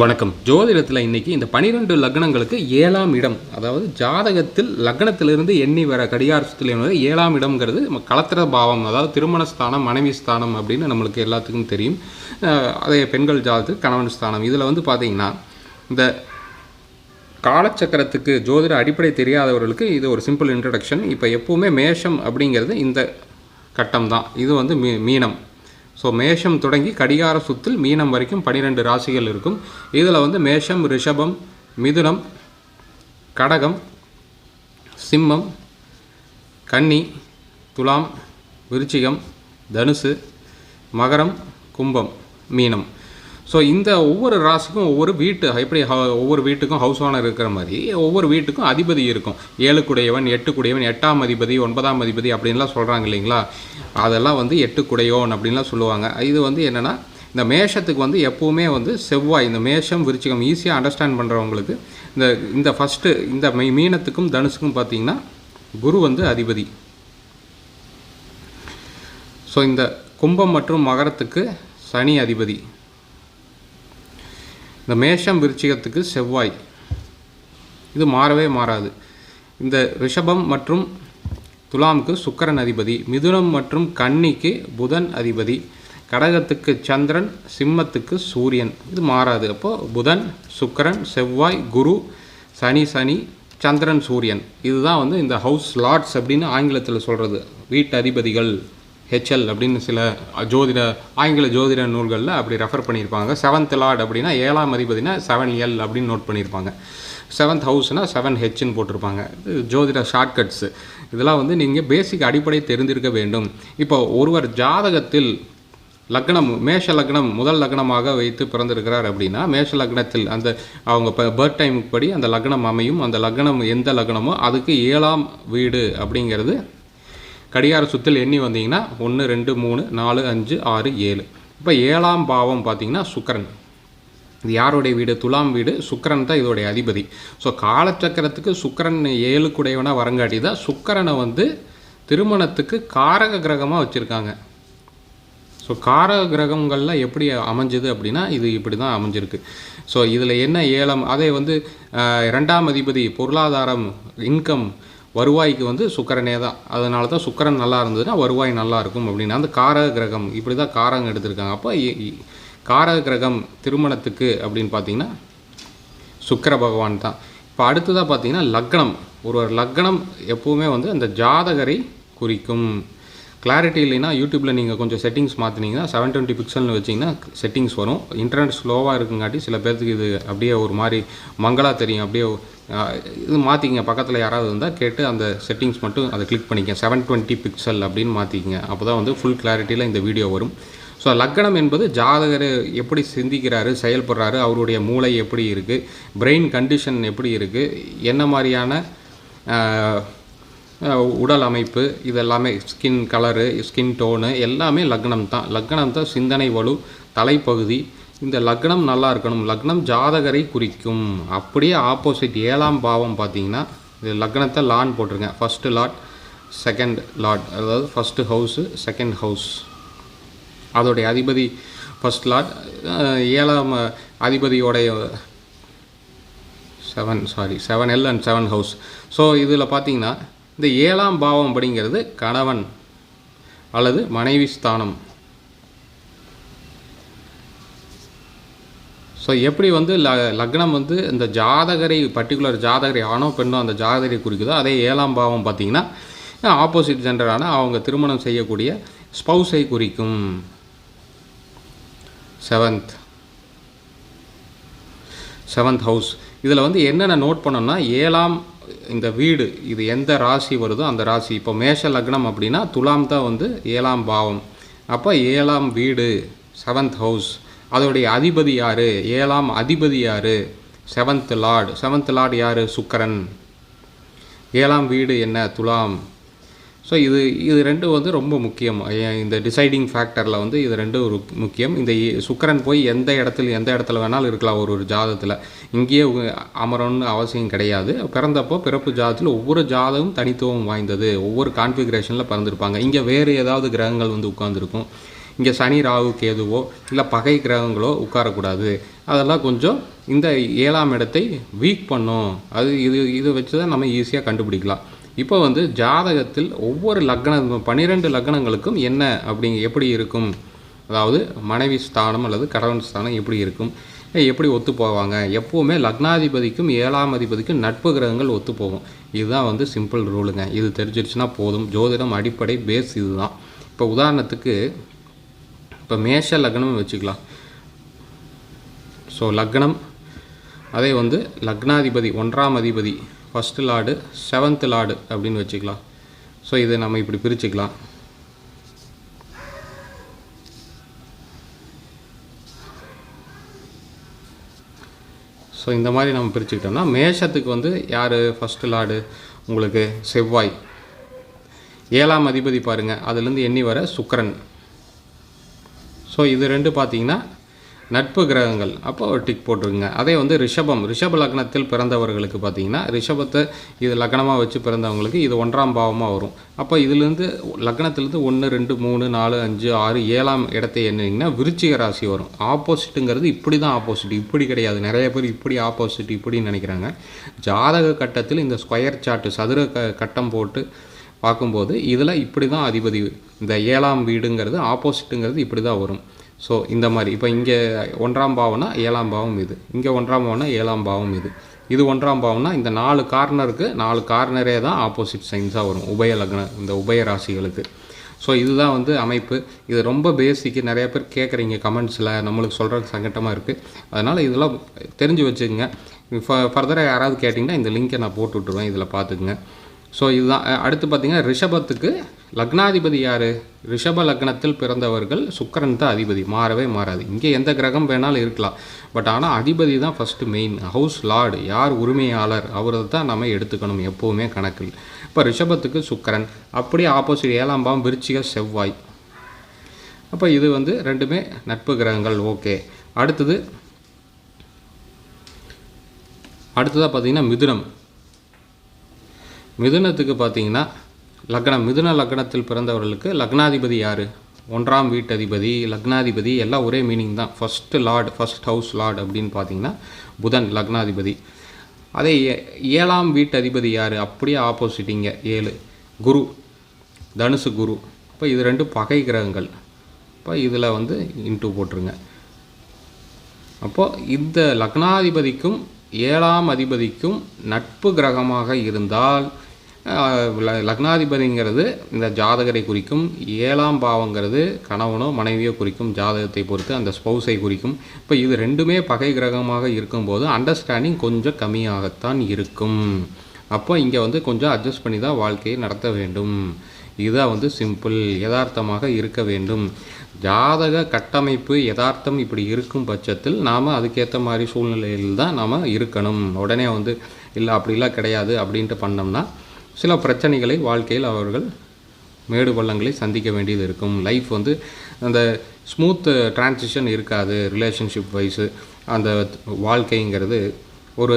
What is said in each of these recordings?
வணக்கம். ஜோதிடத்தில் இன்னைக்கு இந்த பனிரெண்டு லக்னங்களுக்கு ஏழாம் இடம் அதாவது ஜாதகத்தில் லக்னத்திலிருந்து எண்ணி வர கடிகாரத்தில் என்பது ஏழாம் இடம்ங்கிறது நம்ம கலத்திர பாவம் அதாவது திருமண ஸ்தானம் மனைவி ஸ்தானம் அப்படின்னு நம்மளுக்கு எல்லாத்துக்கும் தெரியும். அதே பெண்கள் ஜாதகத்துக்கு கணவன் ஸ்தானம். இதில் வந்து பார்த்தீங்கன்னா இந்த காலச்சக்கரத்துக்கு ஜோதிட அடிப்படை தெரியாதவர்களுக்கு இது ஒரு சிம்பிள் இன்ட்ரடக்ஷன் இப்போ எப்போவுமே மேஷம் அப்படிங்கிறது இந்த கட்டம் தான். இது வந்து மீ மீனம். ஸோ மேஷம் தொடங்கி கடிகார சுத்தில் மீனம் வரைக்கும் பனிரெண்டு ராசிகள் இருக்கும். இதில் வந்து மேஷம் ரிஷபம் மிதுனம் கடகம் சிம்மம் கன்னி துலாம் விருச்சிகம் தனுசு மகரம் கும்பம் மீனம். ஸோ இந்த ஒவ்வொரு ராசிக்கும் ஒவ்வொரு வீட்டு எப்படி ஒவ்வொரு வீட்டுக்கும் ஹவுஸ் ஓனர் இருக்கிற மாதிரி ஒவ்வொரு வீட்டுக்கும் அதிபதி இருக்கும். ஏழுக்குடையவன் எட்டுக்குடையவன் எட்டாம் அதிபதி ஒன்பதாம் அதிபதி அப்படின்லாம் சொல்கிறாங்க இல்லைங்களா? அதெல்லாம் வந்து எட்டுக்குடையோன் அப்படின்லாம் சொல்லுவாங்க. இது வந்து என்னென்னா இந்த மேஷத்துக்கு வந்து எப்போவுமே வந்து செவ்வாய் இந்த மேஷம் விருச்சிகம் ஈஸியாக அண்டர்ஸ்டாண்ட் பண்ணுறவங்களுக்கு இந்த இந்த ஃபஸ்ட்டு இந்த மீனத்துக்கும் தனுசுக்கும் பார்த்தீங்கன்னா குரு வந்து அதிபதி. ஸோ இந்த கும்பம் மற்றும் மகரத்துக்கு சனி அதிபதி. இந்த மேஷம் விருச்சிகத்துக்கு செவ்வாய். இது மாறவே மாறாது. இந்த ரிஷபம் மற்றும் துலாமுக்கு சுக்கரன் அதிபதி மிதுனம் மற்றும் கன்னிக்கு புதன் அதிபதி கடகத்துக்கு சந்திரன் சிம்மத்துக்கு சூரியன். இது மாறாது. அப்போது புதன் சுக்கரன் செவ்வாய் குரு சனி சனி சந்திரன் சூரியன். இதுதான் வந்து இந்த ஹவுஸ் லார்ட்ஸ் அப்படின்னு ஆங்கிலத்தில் சொல்கிறது வீட்டு அதிபதிகள் ஹெச்எல் அப்படின்னு சில ஜோதிட ஆங்கில ஜோதிட நூல்களில் அப்படி ரெஃபர் பண்ணியிருப்பாங்க. செவன்த் லார்ட் அப்படின்னா ஏழாம் அதிபதினா செவன் எல் அப்படின்னு நோட் பண்ணியிருப்பாங்க. செவன்த் ஹவுஸ்னால் செவன் ஹெச்னு போட்டிருப்பாங்க. இது ஜோதிட ஷார்ட்கட்ஸு இதெல்லாம் வந்து நீங்கள் பேசிக் அடிப்படை தெரிந்திருக்க வேண்டும். இப்போ ஒருவர் ஜாதகத்தில் லக்னம் மேஷ லக்னம் முதல் லக்னமாக வைத்து பிறந்திருக்கிறார் அப்படின்னா மேஷ லக்னத்தில் அந்த அவங்க இப்போ பர்த் டைமுக்கு படி அந்த லக்னம் அமையும். அந்த லக்னம் எந்த லக்னமோ அதுக்கு ஏழாம் வீடு அப்படிங்கிறது கடிகார சுத்தில் எண்ணி வந்தீங்கன்னா ஒன்று ரெண்டு மூணு நாலு அஞ்சு ஆறு ஏழு. இப்போ ஏழாம் பாவம் பார்த்தீங்கன்னா சுக்கரன். இது யாருடைய வீடு? துலாம் வீடு. சுக்கரன் தான் இதோடைய அதிபதி. ஸோ காலச்சக்கரத்துக்கு சுக்கரன் ஏழுக்குடையவனாக வரங்காட்டி தான் சுக்கரனை வந்து திருமணத்துக்கு காரக கிரகமாக வச்சுருக்காங்க. ஸோ காரக கிரகங்கள்லாம் எப்படி அமைஞ்சது அப்படின்னா இது இப்படி தான் அமைஞ்சிருக்கு. ஸோ இதில் என்ன ஏலம்? அதே வந்து ரெண்டாம் இரண்டாம் அதிபதி பொருளாதாரம் இன்கம் வருவாய்க்கு வந்து சுக்கரனே தான். அதனால தான் சுக்கரன் நல்லா இருந்ததுன்னா வருவாய் நல்லா இருக்கும் அப்படின்னா அந்த காரக கிரகம் இப்படி தான் காரகம் எடுத்திருக்காங்க. அப்போ இ- காரக கிரகம் திருமணத்துக்கு அப்படின்னு பார்த்தீங்கன்னா சுக்கர பகவான் தான். இப்போ அடுத்ததாக பார்த்தீங்கன்னா லக்னம். ஒரு ஒரு லக்னம் எப்போவுமே வந்து அந்த ஜாதகரை குறிக்கும். கிளாரிட்டி இல்லைன்னா யூடியூப்பில் நீங்கள் கொஞ்சம் செட்டிங்ஸ் மாற்றினீங்கன்னா செவன் டுவெண்ட்டி பிக்சல்னு வச்சிங்கன்னா செட்டிங்ஸ் வரும். இன்டர்நெட் ஸ்லோவாக இருக்குங்காட்டி சில பேர்த்துக்கு இது அப்படியே ஒரு மாதிரி மங்களா தெரியும். அப்படியே இது மாற்றிக்கிங்க பக்கத்தில் யாராவது இருந்தால் கேட்டு அந்த செட்டிங்ஸ் மட்டும் அதை கிளிக் பண்ணிக்க செவன் டுவெண்ட்டி பிக்சல் அப்படின்னு மாற்றிக்கிங்க அப்போ தான் வந்து ஃபுல் கிளாரிட்டியில் இந்த வீடியோ வரும். ஸோ லக்னம் என்பது ஜாதகர் எப்படி சிந்திக்கிறாரு செயல்படுறாரு அவருடைய மூளை எப்படி இருக்குது பிரெயின் கண்டிஷன் எப்படி இருக்குது என்ன மாதிரியான உடல் அமைப்பு இதெல்லாமே ஸ்கின் கலரு ஸ்கின் டோனு எல்லாமே லக்னம் தான் லக்னம் தான் சிந்தனை வலு தலைப்பகுதி இந்த லக்னம் நல்லா இருக்கணும். லக்னம் ஜாதகரை குறிக்கும். அப்படியே ஆப்போசிட் ஏழாம் பாவம் பார்த்தீங்கன்னா இது லக்னத்தை லான் போட்டிருக்கேன். ஃபஸ்ட்டு லாட் செகண்ட் லாட் அதாவது ஃபஸ்ட்டு ஹவுஸு செகண்ட் ஹவுஸ் அதோடைய அதிபதி ஃபர்ஸ்ட் லாட் ஏழாம் அதிபதியோடைய seven sorry seven L and seven house so இதில் பார்த்தீங்கன்னா இந்த ஏழாம் பாவம் அப்படிங்கிறது கணவன் அல்லது மனைவி ஸ்தானம். ஸோ எப்படி வந்து ல லக்னம் வந்து இந்த ஜாதகரை பர்டிகுலர் ஜாதகரை ஆணோ பெண்ணோ அந்த ஜாதகரை குறிக்குதோ அதே ஏழாம் பாவம் பார்த்தீங்கன்னா ஆப்போசிட் ஜெண்டரான அவங்க திருமணம் செய்யக்கூடிய ஸ்பௌஸை குறிக்கும். செவன்த் செவன்த் ஹவுஸ் இதில் வந்து என்னென்ன நோட் பண்ணோம்னா ஏழாம் இந்த வீடு இது எந்த ராசி வருதோ அந்த ராசி. இப்போ மேஷ லக்னம் அப்படின்னா துலாம் தான் வந்து ஏழாம் பாவம். அப்போ ஏழாம் வீடு செவன்த் ஹவுஸ் அதோடைய அதிபதி யார்? ஏழாம் அதிபதி யார்? செவன்த் லார்டு செவன்த் லார்டு யார்? சுக்கரன். ஏழாம் வீடு என்ன? துலாம். ஸோ இது இது ரெண்டும் வந்து ரொம்ப முக்கியம். இந்த டிசைடிங் ஃபேக்டரில் வந்து இது ரெண்டும் ஒரு முக்கியம். இந்த சுக்கரன் போய் எந்த இடத்துல எந்த இடத்துல வேணாலும் இருக்கலாம் ஒரு ஒரு ஜாதத்தில். இங்கேயே அமரணும்னு அவசியம் கிடையாது. பிறந்தப்போ பிறப்பு ஜாதத்தில் ஒவ்வொரு ஜாதகம் தனித்துவம் வாய்ந்தது. ஒவ்வொரு கான்ஃபிகரேஷனில் பிறந்திருப்பாங்க. இங்கே வேறு ஏதாவது கிரகங்கள் வந்து உட்காந்துருக்கும் இங்கே சனி ராகு கேதுவோ இல்லை பகை கிரகங்களோ உட்காரக்கூடாது. அதெல்லாம் கொஞ்சம் இந்த ஏழாம் இடத்தை வீக் பண்ணும். அது இது இதை வச்சு தான் நம்ம ஈஸியாக கண்டுபிடிக்கலாம். இப்போ வந்து ஜாதகத்தில் ஒவ்வொரு லக்னம் பன்னிரெண்டு லக்னங்களுக்கும் என்ன அப்படிங்க எப்படி இருக்கும்? அதாவது மனைவி ஸ்தானம் அல்லது கடவுள் ஸ்தானம் எப்படி இருக்கும்? எப்படி ஒத்து போவாங்க? எப்போவுமே லக்னாதிபதிக்கும் ஏழாம் அதிபதிக்கும் நட்பு கிரகங்கள் ஒத்து போகும். இதுதான் வந்து சிம்பிள் ரூலுங்க இது தெரிஞ்சிருச்சுன்னா போதும். ஜோதிடம் அடிப்படை பேஸ் இதுதான். இப்போ உதாரணத்துக்கு இப்போ மேஷ லக்னம் வச்சுக்கலாம். ஸோ லக்னம் அதே வந்து லக்னாதிபதி ஒன்றாம் அதிபதி ஃபஸ்ட்டு லார்டு செவன்த் லார்டு அப்படின்னு வச்சுக்கலாம். ஸோ இதை நம்ம இப்படி பிரிச்சுக்கலாம். ஸோ இந்த மாதிரி நம்ம பிரிச்சுக்கிட்டோம்னா மேஷத்துக்கு வந்து யார்? ஃபஸ்ட்டு லார்டு உங்களுக்கு செவ்வாய். ஏழாம் அதிபதி பாருங்கள் அதுலேருந்து எண்ணி வர சுக்கரன். ஸோ இது ரெண்டு பார்த்தீங்கன்னா நட்பு கிரகங்கள். அப்போ ஒரு டிக் போட்டிருக்குங்க. அதே வந்து ரிஷபம். ரிஷப லக்னத்தில் பிறந்தவர்களுக்கு பார்த்தீங்கன்னா ரிஷபத்தை இது லக்னமாக வச்சு பிறந்தவங்களுக்கு இது ஒன்றாம் பாவமாக வரும். அப்போ இதுலேருந்து லக்னத்துலேருந்து ஒன்று ரெண்டு மூணு நாலு அஞ்சு ஆறு ஏழாம் இடத்தை என்னங்கன்னா விருச்சிக ராசி வரும். ஆப்போசிட்டுங்கிறது இப்படி தான் ஆப்போசிட் இப்படி கிடையாது. நிறைய பேர் இப்படி ஆப்போசிட் இப்படின்னு நினைக்கிறாங்க. ஜாதக கட்டத்தில் இந்த ஸ்கொயர் சார்ட்டு சதுர க கட்டம் போட்டு பார்க்கும்போது இதில் இப்படி தான் அதிபதி இந்த ஏழாம் வீடுங்கிறது ஆப்போசிட்டுங்கிறது இப்படி தான் வரும். ஸோ இந்த மாதிரி இப்போ இங்கே ஒன்றாம் பாவம்னா ஏழாம் பாவம் இது. இங்கே ஒன்றாம் பாவம்னா ஏழாம் பாவம் இது. இது ஒன்றாம் பாவம்னா இந்த நாலு கார்னருக்கு நாலு கார்னரே தான் ஆப்போசிட் சைன்ஸாக வரும். உபய லக்னம் இந்த உபய ராசிகளுக்கு. ஸோ இதுதான் வந்து அமைப்பு. இது ரொம்ப பேசிக்கு நிறைய பேர் கேட்குறீங்க கமெண்ட்ஸில் நம்மளுக்கு சொல்கிறது சங்கட்டமாக இருக்குது அதனால் இதெல்லாம் தெரிஞ்சு வச்சுக்கோங்க. ஃப ஃபர்தராக யாராவது கேட்டிங்கன்னா இந்த லிங்க்கை நான் போட்டு விட்ருவேன் இதில் பார்த்துக்குங்க. ஸோ இதுதான் அடுத்து பார்த்தீங்கன்னா ரிஷபத்துக்கு லக்னாதிபதி யார்? ரிஷப லக்னத்தில் பிறந்தவர்கள் சுக்கரன் தான் அதிபதி. மாறவே மாறாது. இங்கே எந்த கிரகம் வேணாலும் இருக்கலாம். பட் ஆனால் அதிபதி தான் ஃபஸ்ட்டு மெயின் ஹவுஸ் லார்டு யார் உரிமையாளர்? அவரை தான் நம்ம எடுத்துக்கணும் எப்போவுமே கணக்கில். இப்போ ரிஷபத்துக்கு சுக்கரன். அப்படியே ஆப்போசிட் ஏழாம் பாவம் விருச்சிக செவ்வாய். அப்போ இது வந்து ரெண்டுமே நட்பு கிரகங்கள். ஓகே அடுத்தது அடுத்ததாக பார்த்தீங்கன்னா மிதுனம். மிதுனத்துக்கு பார்த்தீங்கன்னா லக்னம் மிதுன லக்னத்தில் பிறந்தவர்களுக்கு லக்னாதிபதி யார்? ஒன்றாம் வீட்டதிபதி லக்னாதிபதி எல்லாம் ஒரே மீனிங் தான். First lord first house lord அப்படின்னு பார்த்தீங்கன்னா புதன் லக்னாதிபதி. அதே ஏ- ஏழாம் வீட்டதிபதி யார்? அப்படியே ஆப்போசிட்டிங்க ஏழு. குரு தனுசு குரு. இப்போ இது ரெண்டு பகை கிரகங்கள். இப்போ இதில் வந்து இன்ட்டு போட்டுருங்க. அப்போ இந்த லக்னாதிபதிக்கும் ஏழாம் அதிபதிக்கும் நட்பு கிரகமாக இருந்தால் லக்னாதிபதிங்கிறது இந்த ஜாதகரை குறிக்கும் ஏழாம் பாவங்கிறது கணவனோ மனைவியோ குறிக்கும் ஜாதகத்தை பொறுத்து அந்த ஸ்பௌஸை குறிக்கும். இப்போ இது ரெண்டுமே பகை கிரகமாக இருக்கும்போது அண்டர்ஸ்டாண்டிங் கொஞ்சம் கம்மியாகத்தான் இருக்கும். அப்போ இங்கே வந்து கொஞ்சம் அட்ஜஸ்ட் பண்ணி தான் வாழ்க்கையை நடத்த வேண்டும். இதுதான் வந்து சிம்பிள் யதார்த்தமாக இருக்க வேண்டும். ஜாதக கட்டமைப்பு யதார்த்தம் இப்படி இருக்கும் பட்சத்தில் நாம் அதுக்கேற்ற மாதிரி சூழ்நிலையில் தான் நாம் இருக்கணும். உடனே வந்து இல்லை அப்படிலாம் கிடையாது அப்படின்ட்டு பண்ணோம்னா சில பிரச்சனைகளை வாழ்க்கையில் அவர்கள் மேடு பள்ளங்களை சந்திக்க வேண்டியது இருக்கும். லைஃப் வந்து அந்த ஸ்மூத் டிரான்சிஷன் இருக்காது ரிலேஷன்ஷிப் வைஸு அந்த வாழ்க்கைங்கிறது ஒரு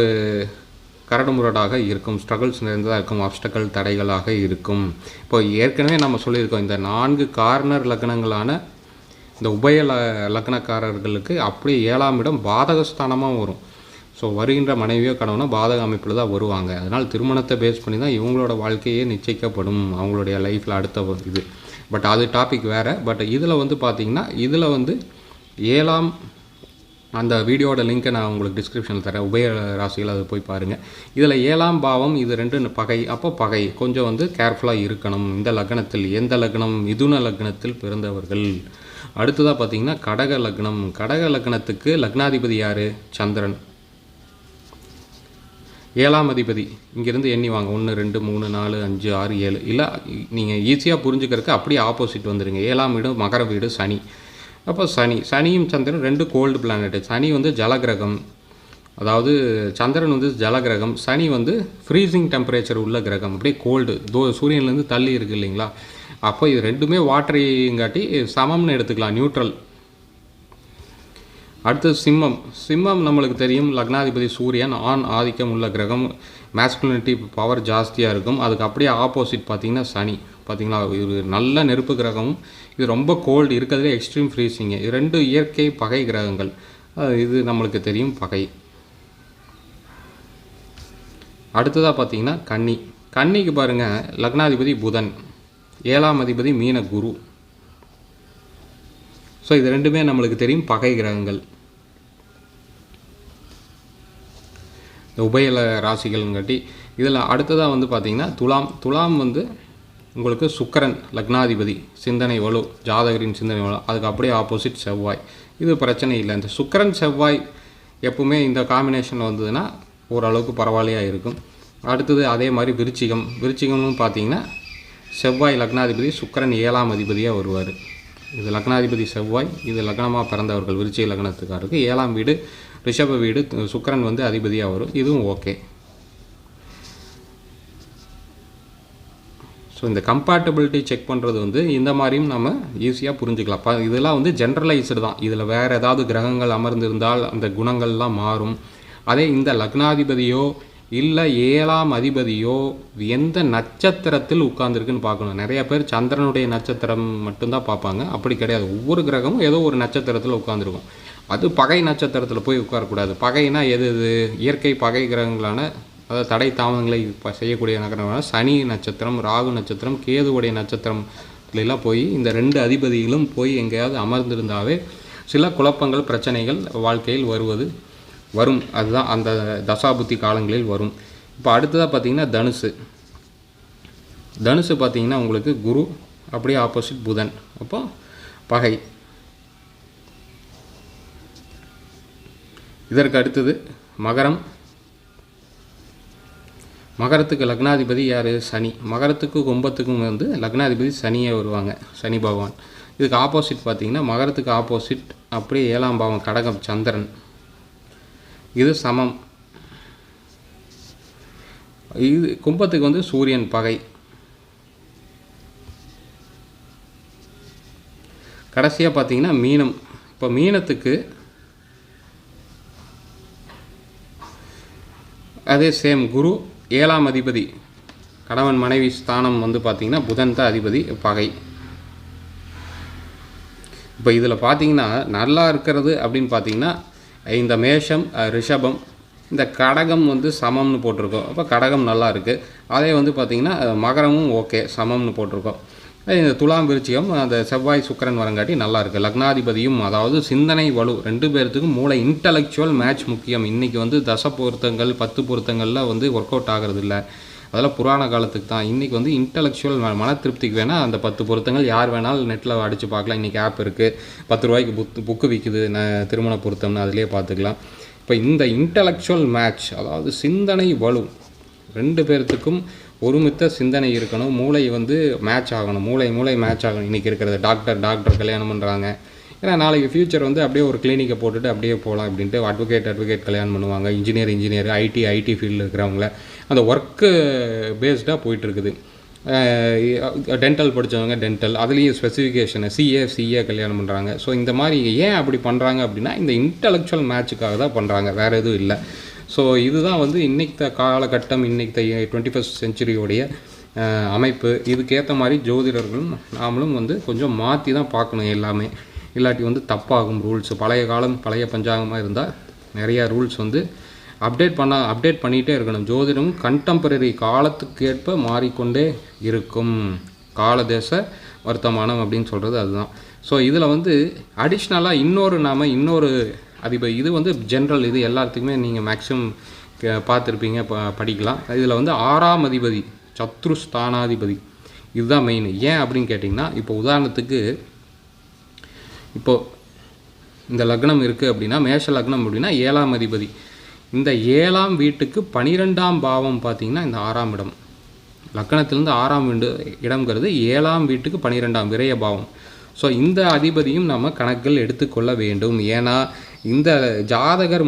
கரடுமுரடாக இருக்கும். ஸ்ட்ரகிள்ஸ் நிறைந்ததாக இருக்கும். அப்டக்கல் தடைகளாக இருக்கும். இப்போ ஏற்கனவே நம்ம சொல்லியிருக்கோம் இந்த நான்கு கார்னர் லக்னங்களான இந்த உபய ல லக்னக்காரர்களுக்கு அப்படியே ஏழாம் இடம் பாதகஸ்தானமாக வரும். ஸோ வருகின்ற மனைவியோ கணவனோ பாதக அமைப்பில் தான் வருவாங்க. அதனால் திருமணத்தை பேஸ் பண்ணி தான் இவங்களோட வாழ்க்கையே நிச்சயிக்கப்படும். அவங்களுடைய லைஃப்பில் அடுத்த இது. பட் அது டாபிக் வேறு. பட் இதில் வந்து பார்த்திங்கன்னா இதில் வந்து ஏழாம் அந்த வீடியோட லிங்க்கை நான் உங்களுக்கு டிஸ்கிரிப்ஷனில் தரேன். உபய ராசிகள் அதை போய் பாருங்கள் இதில் ஏழாம் பாவம் இது ரெண்டு பகை. அப்போ பகை. கொஞ்சம் வந்து கேர்ஃபுல்லாக இருக்கணும். இந்த லக்னத்தில் எந்த லக்னம்? மிதுன லக்னத்தில் பிறந்தவர்கள். அடுத்ததாக பார்த்தீங்கன்னா கடக லக்னம். கடக லக்னத்துக்கு லக்னாதிபதி யார்? சந்திரன். ஏழாம் அதிபதி. இங்கேருந்து எண்ணி வாங்க. ஒன்று ரெண்டு மூணு நாலு அஞ்சு ஆறு ஏழு. இல்லை நீங்கள் ஈஸியாக புரிஞ்சுக்கிறதுக்கு அப்படியே ஆப்போசிட் வந்துடுங்க ஏழாம் வீடு மகர வீடு சனி. அப்போ சனி. சனியும் சந்திரன் ரெண்டு கோல்டு பிளானெட்டு சனி வந்து ஜலகிரகம். அதாவது சந்திரன் வந்து ஜலகிரகம். சனி வந்து ஃப்ரீசிங் டெம்பரேச்சர் உள்ள கிரகம். அப்படியே கோல்டு தோ சூரியன்லேருந்து தள்ளி இருக்கு இல்லைங்களா? அப்போ இது ரெண்டுமே வாட்டரிங்காட்டி சமம்னு எடுத்துக்கலாம். நியூட்ரல் அடுத்தது சிம்மம். சிம்மம் நம்மளுக்கு தெரியும் லக்னாதிபதி சூரியன் ஆண் ஆதிக்கம் உள்ள கிரகம் மேஸ்குலினிட்டி பவர் ஜாஸ்தியாக இருக்கும். அதுக்கு அப்படியே ஆப்போசிட் பார்த்திங்கன்னா சனி. பார்த்திங்களா? இது நல்ல நெருப்பு கிரகமும் இது ரொம்ப கோல்டு இருக்கிறதுலே எக்ஸ்ட்ரீம் ஃப்ரீசிங்கு இது ரெண்டு இயற்கை பகை கிரகங்கள். இது நம்மளுக்கு தெரியும் பகை. அடுத்ததாக பார்த்தீங்கன்னா கன்னி. கன்னிக்கு பாருங்கள் லக்னாதிபதி புதன். ஏழாம் அதிபதி மீன குரு ஸோ இது ரெண்டுமே நம்மளுக்கு தெரியும் பகை கிரகங்கள். இந்த உபயல ராசிகள்ங்காட்டி இதில் அடுத்ததாக வந்து பார்த்திங்கன்னா துலாம் துலாம் வந்து உங்களுக்கு சுக்கரன் லக்னாதிபதி சிந்தனை வலு ஜாதகரின் சிந்தனை வலு அதுக்கு அப்படியே ஆப்போசிட் செவ்வாய். இது பிரச்சனை இல்லை. இந்த சுக்கரன் செவ்வாய் எப்பவுமே இந்த காம்பினேஷன் வந்ததுன்னா ஓரளவுக்கு பரவாயில்லையாக இருக்கும். அடுத்தது அதே மாதிரி விருச்சிகம். விருச்சிகம்னு பார்த்தீங்கன்னா செவ்வாய் லக்னாதிபதி சுக்கரன் ஏழாம் அதிபதியாக வருவார். இது லக்னாதிபதி செவ்வாய் இது லக்னமாக பிறந்தவர்கள் விருச்சிக லக்னத்துக்காருக்கு ஏழாம் வீடு ரிஷப வீடு சுக்கரன் வந்து அதிபதியாக வரும். இதுவும் ஓகே. ஸோ இந்த கம்பேட்டபிலிட்டி செக் பண்ணுறது வந்து இந்த மாதிரியும் நம்ம ஈஸியாக புரிஞ்சுக்கலாம். ப இதெல்லாம் வந்து ஜென்ரலைஸ்டு தான். இதில் வேறு ஏதாவது கிரகங்கள் அமர்ந்திருந்தால் அந்த குணங்கள்லாம் மாறும். அதே இந்த லக்னாதிபதியோ இல்லை ஏழாம் அதிபதியோ எந்த நட்சத்திரத்தில் உட்கார்ந்துருக்குன்னு பார்க்கணும். நிறைய பேர் சந்திரனுடைய நட்சத்திரம் மட்டும்தான் பார்ப்பாங்க. அப்படி கிடையாது. ஒவ்வொரு கிரகமும் ஏதோ ஒரு நட்சத்திரத்தில் உட்காந்துருக்கும் அது பகை நட்சத்திரத்தில் போய் உட்காரக்கூடாது. பகைனா எது எது இயற்கை பகை கிரகங்களான அதாவது தடை தாமதங்களை இப்போ செய்யக்கூடிய நகரங்களான சனி நட்சத்திரம் ராகு நட்சத்திரம் கேதுவுடைய நட்சத்திரம் எல்லாம் போய் இந்த ரெண்டு அதிபதிகளும் போய் எங்கேயாவது அமர்ந்திருந்தாவே சில குழப்பங்கள் பிரச்சனைகள் வாழ்க்கையில் வருவது வரும். அதுதான் அந்த தசாபுத்தி காலங்களில் வரும். இப்போ அடுத்ததாக பார்த்தீங்கன்னா தனுசு. தனுசு பார்த்தீங்கன்னா உங்களுக்கு குரு அப்படியே ஆப்போசிட் புதன். அப்போ பகை. இதற்கு அடுத்தது மகரம். மகரத்துக்கு லக்னாதிபதி யார்? சனி. மகரத்துக்கு கும்பத்துக்கும் வந்து லக்னாதிபதி சனியே வருவாங்க சனி பகவான். இதுக்கு ஆப்போசிட் பார்த்தீங்கன்னா மகரத்துக்கு ஆப்போசிட் அப்படியே ஏழாம் பாவம் கடகம் சந்திரன். இது சமம். இது கும்பத்துக்கு வந்து சூரியன் பகை. கடைசியாக பார்த்தீங்கன்னா மீனம். இப்போ மீனத்துக்கு அதே சேம் குரு ஏழாம் அதிபதி. கணவன் மனைவி ஸ்தானம் வந்து பார்த்திங்கன்னா புதன் தான் அதிபதி பகை. இப்போ இதில் பார்த்தீங்கன்னா நல்லா இருக்கிறது அப்படின்னு பார்த்தீங்கன்னா இந்த மேஷம் ரிஷபம் இந்த கடகம் வந்து சமம்னு போட்டிருக்கோம். அப்போ கடகம் நல்லா இருக்குது அதே வந்து பார்த்திங்கன்னா மகரமும் ஓகே சமம்னு போட்டிருக்கோம். இந்த துலாம் விருச்சிகம் அந்த செவ்வாய் சுக்கரன் வரங்காட்டி நல்லா இருக்குது லக்னாதிபதியும் அதாவது சிந்தனை வலு ரெண்டு பேர்த்துக்கும் மூளை இன்டலெக்சுவல் மேட்ச் முக்கியம். இன்றைக்கி வந்து தச பொருத்தங்கள் பத்து பொருத்தங்கள்லாம் வந்து ஒர்க் அவுட் ஆகிறது இல்லை அதெல்லாம் புராண காலத்துக்கு தான். இன்றைக்கி வந்து இன்டலெக்சுவல் மன திருப்திக்கு வேணால் அந்த பத்து பொருத்தங்கள் யார் வேணாலும் நெட்டில் அடித்து பார்க்கலாம். இன்றைக்கி ஆப் இருக்குது பத்து ரூபாய்க்கு புத்து புக்கு விற்குது திருமண பொருத்தம்னு அதிலே பார்த்துக்கலாம். இப்போ இந்த இன்டலெக்சுவல் மேட்ச் அதாவது சிந்தனை வலு ரெண்டு பேர்த்துக்கும் ஒருமித்த சிந்தனை இருக்கணும். மூளை வந்து மேட்ச் ஆகணும். மூளை மூளை மேட்ச் ஆகணும். இன்றைக்கி இருக்கிறது டாக்டர் டாக்டர் கல்யாணம் பண்ணுறாங்க ஏன்னா நாளைக்கு ஃப்யூச்சர் வந்து அப்படியே ஒரு கிளினிக்கை போட்டுட்டு அப்படியே போகலாம் அப்படின்ட்டு அட்வொகேட் அட்வொகேட் கல்யாணம் பண்ணுவாங்க. இன்ஜினியர் இன்ஜினியர் ஐடி ஐடி ஃபீல்டில் இருக்கிறவங்கள. அந்த ஒர்க்கு பேஸ்டாக போயிட்டுருக்குது. டென்டல் படித்தவங்க டென்டல் அதுலேயும் ஸ்பெசிஃபிகேஷனை சிஏ சிஏ கல்யாணம் பண்ணுறாங்க ஸோ இந்த மாதிரி ஏன் அப்படி பண்ணுறாங்க அப்படின்னா இந்த இன்டலெக்சுவல் மேட்சுக்காக தான் பண்ணுறாங்க வேறு எதுவும் இல்லை. ஸோ இதுதான் வந்து இன்னைக்கு காலகட்டம் இன்னைக்கு டுவெண்ட்டி ஃபஸ்ட் செஞ்சுரியோடைய அமைப்பு. இதுக்கேற்ற மாதிரி ஜோதிடர்களும் நாமளும் வந்து கொஞ்சம் மாற்றி தான் பார்க்கணும் எல்லாமே. இல்லாட்டி வந்து தப்பாகும் ரூல்ஸ். பழைய காலம் பழைய பஞ்சாங்கமாக இருந்தால் நிறையா ரூல்ஸ் வந்து அப்டேட் பண்ண அப்டேட் பண்ணிகிட்டே இருக்கணும். ஜோதிடம் கண்டெம்பரரி காலத்துக்கேற்ப மாறிக்கொண்டே இருக்கும். காலதேச வர்த்தமானம் அப்படின்னு சொல்கிறது அதுதான். ஸோ இதில் வந்து அடிஷ்னலாக இன்னொரு நாம் இன்னொரு அது இப்போ இது வந்து ஜென்ரல் இது எல்லாத்துக்குமே நீங்கள் மேக்ஸிமம் பார்த்துருப்பீங்க ப படிக்கலாம். இதில் வந்து ஆறாம் அதிபதி சத்ருஸ்தானாதிபதி. இதுதான் மெயின் ஏன் அப்படின்னு கேட்டிங்கன்னா இப்போ உதாரணத்துக்கு இப்போ இந்த லக்னம் இருக்குது அப்படின்னா மேஷ லக்னம் அப்படின்னா ஏழாம் அதிபதி. இந்த ஏழாம் வீட்டுக்கு பனிரெண்டாம் பாவம் பார்த்தீங்கன்னா இந்த ஆறாம் இடம். லக்னத்திலேருந்து ஆறாம் வீடு இடம்ங்கிறது ஏழாம் வீட்டுக்கு பனிரெண்டாம் விரய பாவம். ஸோ இந்த அதிபதியும் நம்ம கணக்கில் எடுத்துக்கொள்ள வேண்டும். ஏன்னா இந்த ஜாதகர்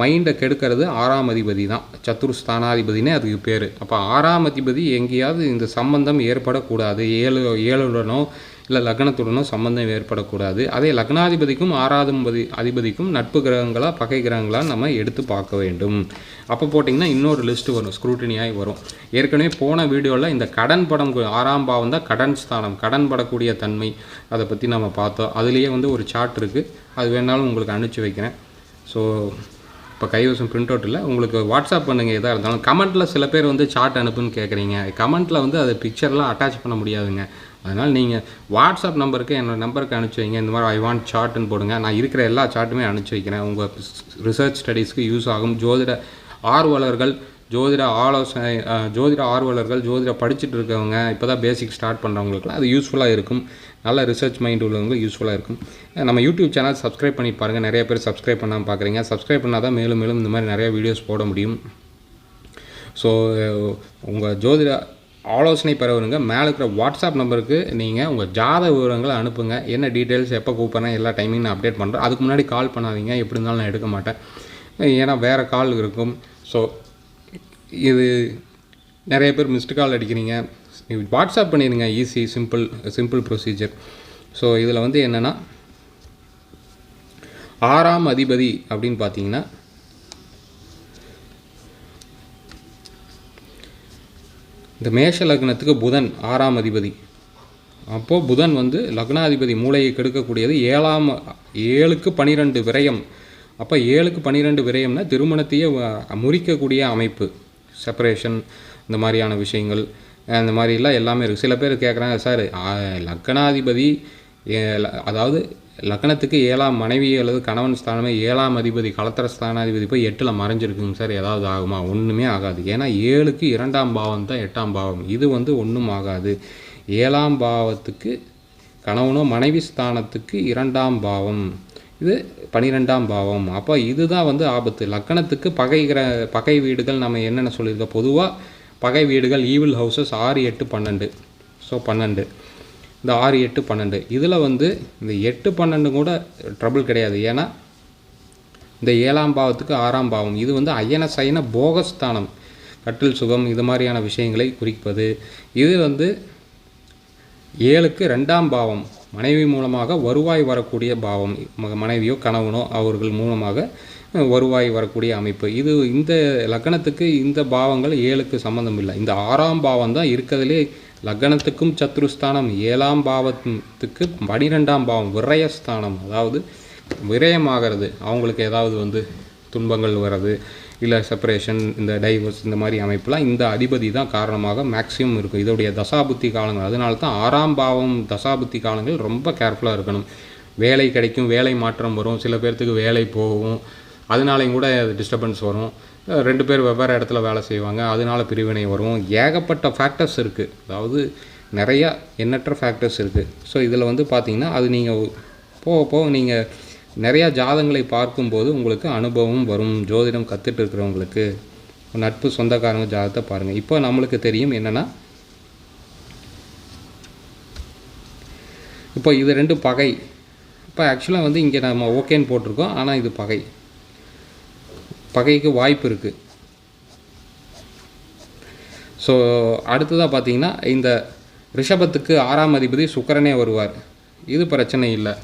மைண்டை கெடுக்கிறது ஆறாம் அதிபதி தான். சத்துருஸ்தானாதிபதினே அதுக்கு பேர். அப்போ ஆறாம் அதிபதி எங்கேயாவது இந்த சம்பந்தம் ஏற்படக்கூடாது. ஏழு ஏழுடனோ இல்லை லக்னத்துடனோ சம்பந்தம் ஏற்படக்கூடாது. அதே லக்னாதிபதிக்கும் ஆறாவது அதிபதிக்கும் நட்பு கிரகங்களாக பகை கிரகங்களாக நம்ம எடுத்து பார்க்க வேண்டும். அப்போ போட்டிங்கன்னா இன்னொரு லிஸ்ட்டு வரும் ஸ்க்ரூட்டினியாகி வரும். ஏற்கனவே போன வீடியோவில் இந்த கடன் படம் ஆறாம் பாவம் தான் கடன் ஸ்தானம் கடன் படக்கூடிய தன்மை. அதை பற்றி நம்ம பார்த்தோம். அதுலேயே வந்து ஒரு சார்ட் இருக்குது அது வேணாலும் உங்களுக்கு அனுப்பிச்சி வைக்கிறேன். ஸோ இப்போ கைவசம் பிரிண்ட் அவுட் இல்லை. உங்களுக்கு வாட்ஸ்அப் பண்ணுங்கள் எதாக இருந்தாலும். கமெண்ட்டில் சில பேர் வந்து சார்ட் அனுப்புன்னு கேட்குறீங்க கமெண்ட்டில் வந்து அது பிக்சர்லாம் அட்டாச் பண்ண முடியாதுங்க. அதனால் நீங்கள் வாட்ஸ்அப் நம்பருக்கு என்னோடய நம்பருக்கு அனுப்பிச்சி வைங்க. இந்த மாதிரி ஐ வாண்ட் சார்ட்டுன்னு போடுங்க. நான் இருக்கிற எல்லா சார்ட்டுமே அனுப்பிச்சி வைக்கிறேன். உங்கள் ரிசர்ச் ஸ்டடீஸ்க்கு யூஸ் ஆகும். ஜோதிட ஆர்வலர்கள் ஜோதிட ஆலோசனை ஜோதிட ஆர்வலர்கள் ஜோதிட படிச்சுட்டு இருக்கவங்க இப்போ தான் பேசிக் ஸ்டார்ட் பண்ணுறவங்களுக்குலாம் அது யூஸ்ஃபுல்லாக இருக்கும். நல்ல ரிசர்ச் மைண்ட் உள்ளவங்களுக்கு யூஸ்ஃபுல்லாக இருக்கும். நம்ம யூடியூப் சேனல் சப்ஸ்கிரைப் பண்ணி பாருங்கள் நிறைய பேர் சப்ஸ்கிரைப் பண்ணாமல் பார்க்குறீங்க சப்ஸ்கிரைப் பண்ணால் தான் மேலும் மேலும் இந்த மாதிரி நிறைய வீடியோஸ் போட முடியும். ஸோ உங்கள் ஜோதிட ஆலோசனை பெறவருங்க மேலே இருக்கிற வாட்ஸ்அப் நம்பருக்கு நீங்கள் உங்கள் ஜாத விவரங்களை அனுப்புங்க. என்ன டீட்டெயில்ஸ் எப்போ கூப்பிட்றேன் எல்லா டைமிங் நான் அப்டேட் பண்ணுறேன் அதுக்கு முன்னாடி கால் பண்ணாதீங்க. எப்படி இருந்தாலும் நான் எடுக்க மாட்டேன். ஏன்னா வேறு கால் இருக்கும். ஸோ இது நிறைய பேர் மிஸ்டு கால் அடிக்கிறீங்க. வாட்ஸ்அப் பண்ணிடுங்க. Easy simple simple procedure so இதில் வந்து என்னென்னா ஆறாம் அதிபதி அப்படின்னு பார்த்தீங்கன்னா இந்த மேஷ லக்னத்துக்கு புதன் ஆறாம் அதிபதி. அப்போது புதன் வந்து லக்னாதிபதி மூளையை கெடுக்கக்கூடியது ஏழாம் ஏழுக்கு பனிரெண்டு விரயம். அப்போ ஏழுக்கு பன்னிரெண்டு விரயம்னா திருமணத்தையே முறிக்கக்கூடிய அமைப்பு. செப்பரேஷன் இந்த மாதிரியான விஷயங்கள் அந்த இந்த மாதிரிலாம் எல்லாமே இருக்குது சில பேர் கேட்குறாங்க சார் லக்னாதிபதி அதாவது லக்னத்துக்கு ஏழாம் மனைவி அல்லது கணவன் ஸ்தானமே ஏழாம் அதிபதி கலத்தர ஸ்தானாதிபதி போய் எட்டில் மறைஞ்சிருக்குங்க சார். ஏதாவது ஆகுமா? ஒன்றுமே ஆகாது. ஏன்னா ஏழுக்கு இரண்டாம் பாவம் தான் எட்டாம் பாவம். இது வந்து ஒன்றும் ஆகாது. ஏழாம் பாவத்துக்கு கணவனோ மனைவி ஸ்தானத்துக்கு இரண்டாம் பாவம். இது பனிரெண்டாம் பாவம். அப்போ இதுதான் வந்து ஆபத்து. லக்கணத்துக்கு பகை கிர பகை வீடுகள் நம்ம என்னென்ன சொல்லியிருக்கோம்? பொதுவாக பகை வீடுகள் ஈவில் ஹவுசஸ் ஆறு எட்டு பன்னெண்டு. ஸோ பன்னெண்டு. இந்த ஆறு எட்டு பன்னெண்டு. இதில் வந்து இந்த எட்டு பன்னெண்டு கூட ட்ரபிள் கிடையாது. ஏன்னா இந்த ஏழாம் பாவத்துக்கு ஆறாம் பாவம். இது வந்து அயன சயன போகஸ்தானம் கட்டில் சுகம் இது மாதிரியான விஷயங்களை குறிப்பது. இது வந்து ஏழுக்கு ரெண்டாம் பாவம். மனைவி மூலமாக வருவாய் வரக்கூடிய பாவம். மனைவியோ கணவனோ அவர்கள் மூலமாக வருவாய் வரக்கூடிய அமைப்பு. இது இந்த லக்னத்துக்கு இந்த பாவங்கள் ஏழுக்கு சம்மந்தம் இல்லை. இந்த ஆறாம் பாவம் தான் இருக்கிறதுலே லக்னத்துக்கும் சத்ருஸ்தானம் ஏழாம் பாவத்துக்கு பனிரெண்டாம் பாவம் விரயஸ்தானம். அதாவது விரயமாகிறது. அவங்களுக்கு ஏதாவது வந்து துன்பங்கள் வர்றது இல்லை செப்பரேஷன் இந்த டைவர்ஸ் இந்த மாதிரி அமைப்புலாம் இந்த அதிபதி தான் காரணமாக மேக்ஸிமம் இருக்கும். இதோடைய தசாபுத்தி காலங்கள். அதனால தான் ஆறாம் பாவம் தசாபுத்தி காலங்கள் ரொம்ப கேர்ஃபுல்லாக இருக்கணும். வேலை கிடைக்கும் வேலை மாற்றம் வரும். சில பேர்த்துக்கு வேலை போகும். அதனாலையும் கூட டிஸ்டர்பன்ஸ் வரும். ரெண்டு பேர் வெவ்வேறு இடத்துல வேலை செய்வாங்க. அதனால் பிரிவினை வரும். ஏகப்பட்ட ஃபேக்டர்ஸ் இருக்குது அதாவது நிறையா எண்ணற்ற ஃபேக்டர்ஸ் இருக்குது ஸோ இதில் வந்து பார்த்திங்கன்னா அது நீங்கள் போக போக நீங்கள் நிறையா ஜாதங்களை பார்க்கும்போது உங்களுக்கு அனுபவம் வரும். ஜோதிடம் கற்றுட்டு இருக்கிறவங்களுக்கு நட்பு சொந்தக்காரங்க ஜாதகத்தை பாருங்கள் இப்போ நம்மளுக்கு தெரியும் என்னென்னா இப்போ இது ரெண்டு பகை. இப்போ ஆக்சுவலாக வந்து இங்கே நம்ம ஓகேன்னு போட்டிருக்கோம். ஆனால் இது பகை. பகைக்கு வாய்ப்பு இருக்குது ஸோ அடுத்ததாக பார்த்தீங்கன்னா இந்த ரிஷபத்துக்கு ஆறாம் அதிபதி சுக்கரனே வருவார். இது பிரச்சனை இல்லை.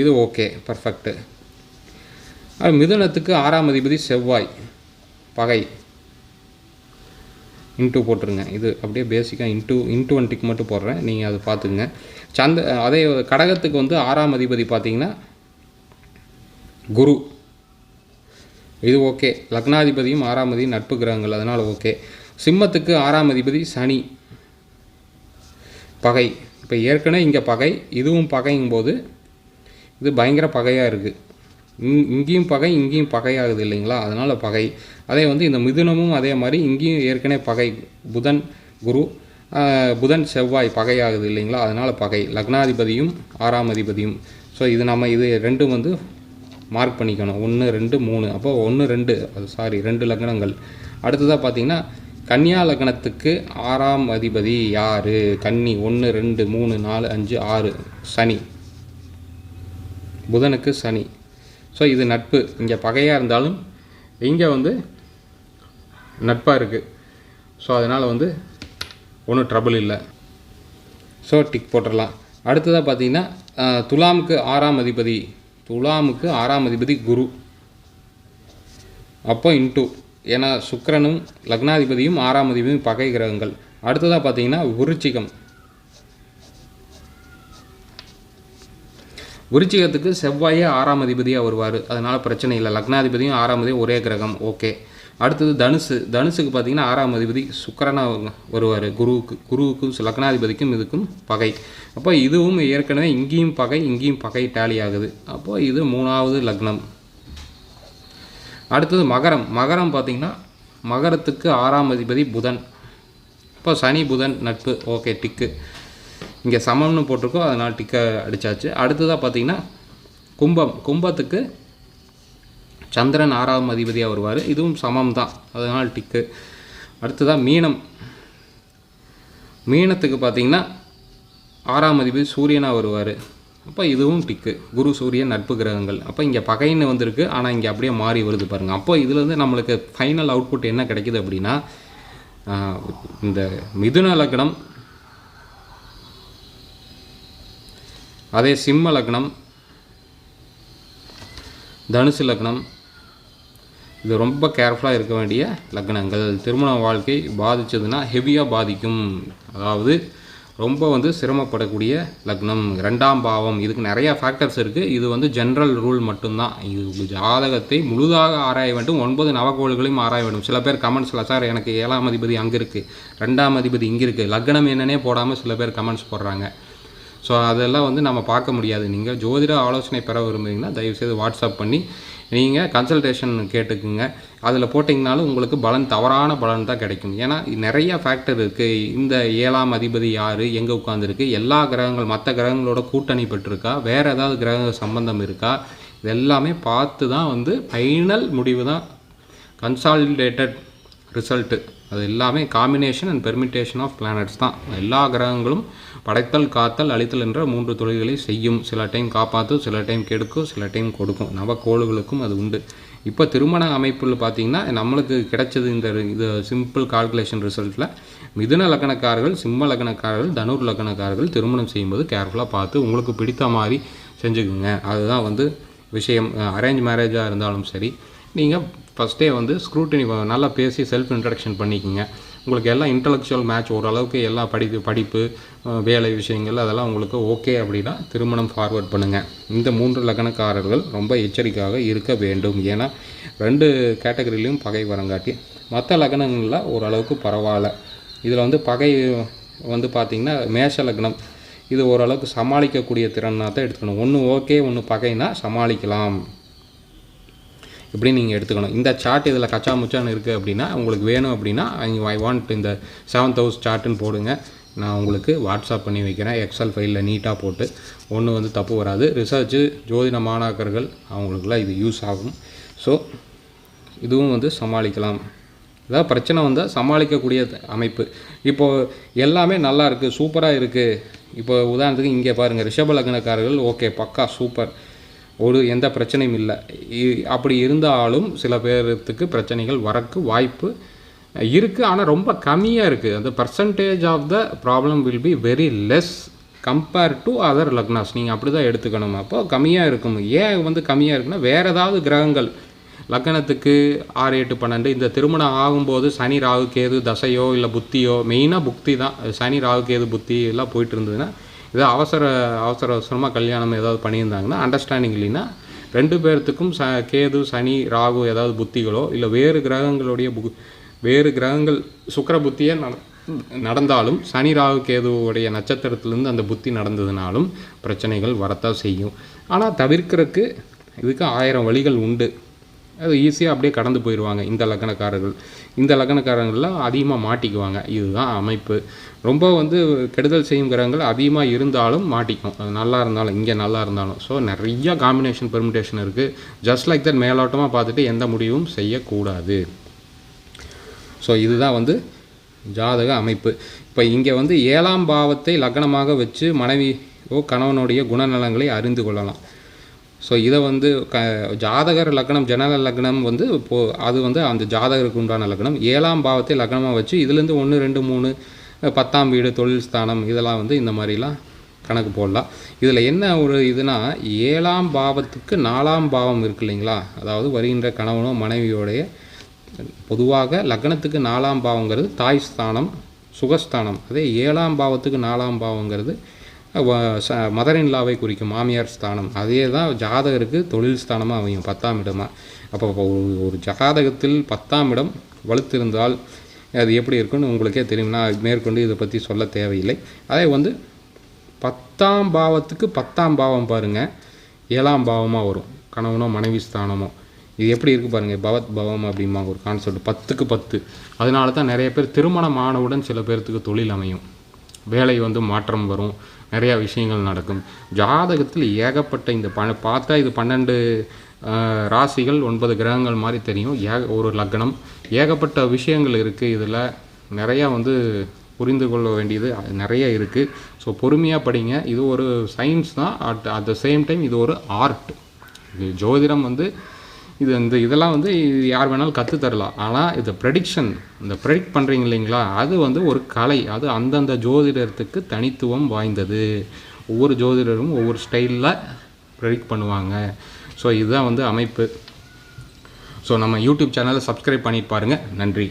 இது ஓகே பர்ஃபெக்ட்டு மிதுனத்துக்கு ஆறாம் அதிபதி செவ்வாய் பகை. இன்ட்டு போட்டுருங்க. இது அப்படியே பேசிக்காக இன்ட்டு இன்ட்டு ஒன் டிக் மட்டும் போடுறேன். நீங்கள் அதை பார்த்துங்க சந்த அதே கடகத்துக்கு வந்து ஆறாம் அதிபதி பார்த்தீங்கன்னா குரு. இது ஓகே. லக்னாதிபதியும் ஆறாம் அதிபதி நட்பு கிரகங்கள் அதனால் ஓகே. சிம்மத்துக்கு ஆறாம் அதிபதி சனி. பகை. இப்போ ஏற்கனவே இங்கே பகை இதுவும் பகைங்கும் போது இது பயங்கர பகையாக இருக்குது இங் இங்கேயும் பகை இங்கேயும் பகையாகுது இல்லைங்களா? அதனால் பகை. அதே வந்து இந்த மிதுனமும் அதே மாதிரி இங்கேயும் ஏற்கனவே பகை. புதன் குரு புதன் செவ்வாய் பகையாகுது இல்லைங்களா? அதனால் பகை. லக்னாதிபதியும் ஆறாம் அதிபதியும். ஸோ இது நம்ம இது ரெண்டும் வந்து மார்க் பண்ணிக்கணும். ஒன்று ரெண்டு மூணு. அப்போ ஒன்று ரெண்டு. அது சாரி ரெண்டு லக்னங்கள். அடுத்ததாக பார்த்தீங்கன்னா கன்னியா லக்னத்துக்கு ஆறாம் அதிபதி யார்? கன்னி ஒன்று ரெண்டு மூணு நாலு அஞ்சு ஆறு. சனி. புதனுக்கு சனி. ஸோ இது நட்பு. இங்கே பகையாக இருந்தாலும் இங்கே வந்து நட்பாக இருக்குது ஸோ அதனால் வந்து ஒன்றும் ட்ரபுள் இல்லை. ஸோ டிக் போட்டுடலாம் அடுத்ததாக பார்த்தீங்கன்னா துலாமுக்கு ஆறாம் அதிபதி துலாமுக்கு ஆறாம் அதிபதி குரு. அப்போ இன்டூ. ஏன்னா சுக்கரனும் லக்னாதிபதியும் ஆறாம் அதிபதியும் பகை கிரகங்கள். அடுத்ததாக பார்த்தீங்கன்னா விருச்சிகம். விருச்சிகத்துக்கு செவ்வாயே ஆறாம் அதிபதியாக வருவார். அதனால் பிரச்சனை இல்லை. லக்னாதிபதியும் ஆறாம் அதிபதியும் ஒரே கிரகம். ஓகே. அடுத்தது தனுசு. தனுசுக்கு பார்த்தீங்கன்னா ஆறாம் அதிபதி சுக்கரனாக வருவார். குருவுக்கு குருவுக்கும் லக்னாதிபதிக்கும் இதுக்கும் பகை. அப்போ இதுவும் ஏற்கனவே இங்கேயும் பகை இங்கேயும் பகை டேலி ஆகுது. அப்போ இது மூணாவது லக்னம். அடுத்தது மகரம். மகரம் பார்த்தீங்கன்னா மகரத்துக்கு ஆறாம் அதிபதி புதன். இப்போ சனி புதன் நட்பு. Okay tick. இங்கே சமம்னு போட்டிருக்கோம் அதனால் டிக்கை அடித்தாச்சு அடுத்ததாக பார்த்தீங்கன்னா கும்பம். கும்பத்துக்கு சந்திரன் ஆறாம் அதிபதியாக வருவார். இதுவும் சமம் தான் அதனால் டிக்கு அடுத்ததாக மீனம். மீனத்துக்கு பார்த்தீங்கன்னா ஆறாம் அதிபதி சூரியனாக வருவார். அப்போ இதுவும் டிக்கு குரு சூரியன் நட்பு கிரகங்கள். அப்போ இங்கே பகைன்னு வந்திருக்கு. ஆனால் இங்கே அப்படியே மாறி வருது பாருங்கள் அப்போ இதுலேருந்து நம்மளுக்கு ஃபைனல் அவுட்புட் என்ன கிடைக்குது அப்படின்னா இந்த மிதுன லக்னம் அதே சிம்ம லக்னம் தனுசு லக்னம் இது ரொம்ப கேர்ஃபுல்லாக இருக்க வேண்டிய லக்னங்கள் திருமண வாழ்க்கை பாதித்ததுன்னா ஹெவியாக பாதிக்கும். அதாவது ரொம்ப வந்து சிரமப்படக்கூடிய லக்னம். ரெண்டாம் பாவம். இதுக்கு நிறையா ஃபேக்டர்ஸ் இருக்குது இது வந்து ஜென்ரல் ரூல் மட்டும்தான். இது ஜாதகத்தை முழுதாக ஆராய வேண்டும். ஒன்பது நவகோள்களையும் ஆராய வேண்டும். சில பேர் கமெண்ட்ஸில் சார் எனக்கு ஏழாம் அதிபதி அங்கே இருக்குது ரெண்டாம் அதிபதி இங்கே இருக்குது லக்னம் என்னன்னே போடாமல் சில பேர் கமெண்ட்ஸ் போடுறாங்க. ஸோ அதெல்லாம் வந்து நம்ம பார்க்க முடியாது. நீங்கள் ஜோதிட ஆலோசனை பெற விரும்புகிறீங்கன்னா தயவுசெய்து வாட்ஸ்அப் பண்ணி நீங்கள் கன்சல்டேஷன் கேட்டுக்குங்க. அதில் போட்டிங்கனாலும் உங்களுக்கு பலன் தவறான பலன் தான் கிடைக்கும். ஏன்னா நிறைய ஃபேக்டர் இருக்குது இந்த ஏழாம் அதிபதி யார்? எங்கே உட்காந்துருக்கு எல்லா கிரகங்கள் மற்ற கிரகங்களோட கூட்டணி பெற்றிருக்கா? வேறு ஏதாவது கிரக சம்பந்தம் இருக்கா? இது எல்லாமே பார்த்து தான் வந்து ஃபைனல் முடிவு தான். கன்சாலிடேட்டட் ரிசல்ட்டு அது எல்லாமே combination and permutation of planets தான். எல்லா கிரகங்களும் படைத்தல் காத்தல் அழித்தல் என்ற மூன்று தொழில்களை செய்யும். சில டைம் காப்பாற்றும் சில டைம் கெடுக்கும் சில டைம் கொடுக்கும். நவக்கோள்களுக்கும் அது உண்டு. இப்போ திருமண அமைப்பில் பார்த்தீங்கன்னா நம்மளுக்கு கிடைச்சது இந்த இது சிம்பிள் கால்குலேஷன் ரிசல்ட்டில் மிதுன லக்கணக்காரர்கள் சிம்ம லக்கணக்காரர்கள் தனுர் லக்கணக்காரர்கள் திருமணம் செய்யும்போது கேர்ஃபுல்லாக பார்த்து உங்களுக்கு பிடித்த மாதிரி செஞ்சுக்குங்க. அதுதான் வந்து விஷயம். அரேஞ்ச் மேரேஜாக இருந்தாலும் சரி. நீங்கள் ஃபஸ்ட்டே வந்து ஸ்க்ரூட்டினி நல்லா பேசி செல்ஃப் இன்ட்ரடக்ஷன் பண்ணிக்கோங்க. உங்களுக்கு எல்லாம் இன்டலெக்சுவல் மேட்ச் ஓரளவுக்கு எல்லா படிப்பு படிப்பு வேலை விஷயங்கள் அதெல்லாம் உங்களுக்கு ஓகே அப்படின்னா திருமணம் ஃபார்வர்ட் பண்ணுங்கள் இந்த மூன்று லக்னக்காரர்கள் ரொம்ப எச்சரிக்கையாக இருக்க வேண்டும். ஏன்னா ரெண்டு கேட்டகரியிலையும் பகை வரங்காட்டி மற்ற லக்னங்களில் ஓரளவுக்கு பரவாயில்ல. இதில் வந்து பகை வந்து பார்த்திங்கன்னா மேஷ லக்னம். இது ஓரளவுக்கு சமாளிக்கக்கூடிய திறனாக தான் எடுத்துக்கணும். ஒன்று ஓகே ஒன்று பகைனா சமாளிக்கலாம். இப்படின்னு நீங்கள் எடுத்துக்கணும்? இந்த சார்ட் இதில் கச்சா முச்சான்னு இருக்குது அப்படின்னா உங்களுக்கு வேணும் அப்படின்னா ஐ வாண்ட் இந்த செவன் தௌஸ் சார்ட்டுன்னு போடுங்க. நான் உங்களுக்கு வாட்ஸ்அப் பண்ணி வைக்கிறேன். எக்ஸல் ஃபைலில் நீட்டாக போட்டு. ஒன்றும் வந்து தப்பு வராது. ரிசர்ச்சு ஜோதிட மாணாக்கர்கள் அவங்களுக்குலாம் இது யூஸ் ஆகும். ஸோ இதுவும் வந்து சமாளிக்கலாம். ஏதாவது பிரச்சனை வந்தால் சமாளிக்கக்கூடிய அமைப்பு. இப்போது எல்லாமே நல்லா இருக்குது சூப்பராக இருக்குது இப்போ உதாரணத்துக்கு இங்கே பாருங்கள் ரிஷப லக்னக்காரர்கள் ஓகே பக்கா சூப்பர். ஒரு எந்த பிரச்சனையும் இல்லை. இ- அப்படி இருந்தாலும் சில பேர்த்துக்கு பிரச்சனைகள் வரக்கு வாய்ப்பு இருக்குது ஆனால் ரொம்ப கம்மியாக இருக்குது அந்த percentage of the problem will be very less compare to other லக்னாஸ் நீங்கள் அப்படி தான் எடுத்துக்கணும். அப்போ கம்மியாக இருக்கும். ஏன் வந்து கம்மியாக இருக்குன்னா வேறு ஏதாவது கிரகங்கள். லக்னத்துக்கு ஆறு எட்டு பன்னெண்டு இந்த திருமணம் ஆகும்போது சனி ராகு கேது தசையோ இல்லை புத்தியோ மெயினாக புக்தி தான் சனி ராகு கேது புத்தி எல்லாம் போயிட்டு இருந்ததுன்னா இதே அவசர அவசர அவசரமாக கல்யாணம் ஏதாவது பண்ணியிருந்தாங்கன்னா அண்டர்ஸ்டாண்டிங் இல்லைன்னா ரெண்டு பேர்த்துக்கும் ச கேது சனி ராகு ஏதாவது புத்திகளோ இல்லை வேறு கிரகங்களுடைய பு வேறு கிரகங்கள் சுக்கர புத்தியே நட நடந்தாலும் சனி ராகு கேதுவுடைய நட்சத்திரத்திலேருந்து அந்த புத்தி நடந்ததுனாலும் பிரச்சனைகள் வரத்தான் செய்யும். ஆனால் தவிர்க்கிறதுக்கு இதுக்கு ஆயிரம் வழிகள் உண்டு. அது ஈஸியாக அப்படியே கடந்து போயிடுவாங்க. இந்த லக்னக்காரர்கள். இந்த லக்னக்காரங்கள்லாம் அதிகமாக மாட்டிக்குவாங்க. இதுதான் அமைப்பு. ரொம்ப வந்து கெடுதல் செய்யும் கிரகங்கள் அதிகமாக இருந்தாலும் மாட்டிக்கும். அது நல்லா இருந்தாலும் இங்கே நல்லா இருந்தாலும். ஸோ நிறைய காம்பினேஷன் பெர்மிட்டேஷன் இருக்குது ஜஸ்ட் லைக் தட் மேலோட்டமாக பார்த்துட்டு எந்த முடிவும் செய்யக்கூடாது. ஸோ இதுதான் வந்து ஜாதக அமைப்பு. இப்போ இங்கே வந்து ஏழாம் பாவத்தை லக்னமாக வச்சு மனைவியோ கணவனுடைய குணநலங்களை அறிந்து கொள்ளலாம். ஸோ இதை வந்து க ஜாதகர் லக்னம் ஜனன லக்னம் வந்து போ அது வந்து அந்த ஜாதகருக்கு உண்டான லக்னம். ஏழாம் பாவத்தை லக்னமாக வச்சு இதுலேருந்து ஒன்று ரெண்டு மூணு பத்தாம் வீடு தொழில் ஸ்தானம் இதெல்லாம் வந்து இந்த மாதிரிலாம் கணக்கு போடலாம். இதில் என்ன ஒரு இதுனா ஏழாம் பாவத்துக்கு நாலாம் பாவம் இருக்கு இல்லைங்களா? அதாவது வருகின்ற கணவனோ மனைவியோடைய பொதுவாக லக்னத்துக்கு நாலாம் பாவங்கிறது தாய் ஸ்தானம் சுகஸ்தானம். அதே ஏழாம் பாவத்துக்கு நாலாம் பாவங்கிறது மதர் இன்லாவை குறிக்கும் மாமியார் ஸ்தானம். அதே தான் ஜாதகருக்கு தொழில் ஸ்தானமாக அமையும் பத்தாம் இடமா. அப்போ ஒரு ஒரு ஜாதகத்தில் பத்தாம் இடம் வலுத்திருந்தால் அது எப்படி இருக்குன்னு உங்களுக்கே தெரியும். நான் மேற்கொண்டு இதை பற்றி சொல்ல தேவையில்லை. அதே வந்து பத்தாம் பாவத்துக்கு பத்தாம் பாவம் பாருங்கள் ஏழாம் பாவமாக வரும். கணவனோ மனைவி ஸ்தானமோ. இது எப்படி இருக்குது பாருங்கள் பவத் பவம் அப்படிம்பாங்க ஒரு கான்செப்ட் பத்துக்கு பத்து. அதனால தான் நிறைய பேர் திருமணம் ஆனவுடன் சில பேர்த்துக்கு தொழில் அமையும். வேலை வந்து மாற்றம் வரும். நிறையா விஷயங்கள் நடக்கும். ஜாதகத்தில் ஏகப்பட்ட இந்த ப பார்த்தா இது பன்னெண்டு ராசிகள் ஒன்பது கிரகங்கள் மாதிரி தெரியும். ஏக ஒரு லக்னம். ஏகப்பட்ட விஷயங்கள் இருக்குது இதில் நிறையா வந்து புரிந்து கொள்ள வேண்டியது நிறைய இருக்குது ஸோ பொறுமையாக படிங்க. இது ஒரு சயின்ஸ் தான். At at the same time இது ஒரு ஆர்ட் இது ஜோதிடம் வந்து இது இந்த இதெல்லாம் வந்து யார் வேணாலும் கற்றுத் தரலாம் ஆனால் இந்த ப்ரெடிக்ஷன் இந்த ப்ரெடிக்ட் பண்ணுறீங்க இல்லைங்களா? அது வந்து ஒரு கலை. அது அந்தந்த ஜோதிடத்துக்கு தனித்துவம் வாய்ந்தது. ஒவ்வொரு ஜோதிடரும் ஒவ்வொரு ஸ்டைலில் ப்ரெடிக்ட் பண்ணுவாங்க. ஸோ இதுதான் வந்து அமைப்பு. ஸோ நம்ம யூடியூப் சேனலை சப்ஸ்கிரைப் பண்ணிட்டு பாருங்கள் நன்றி.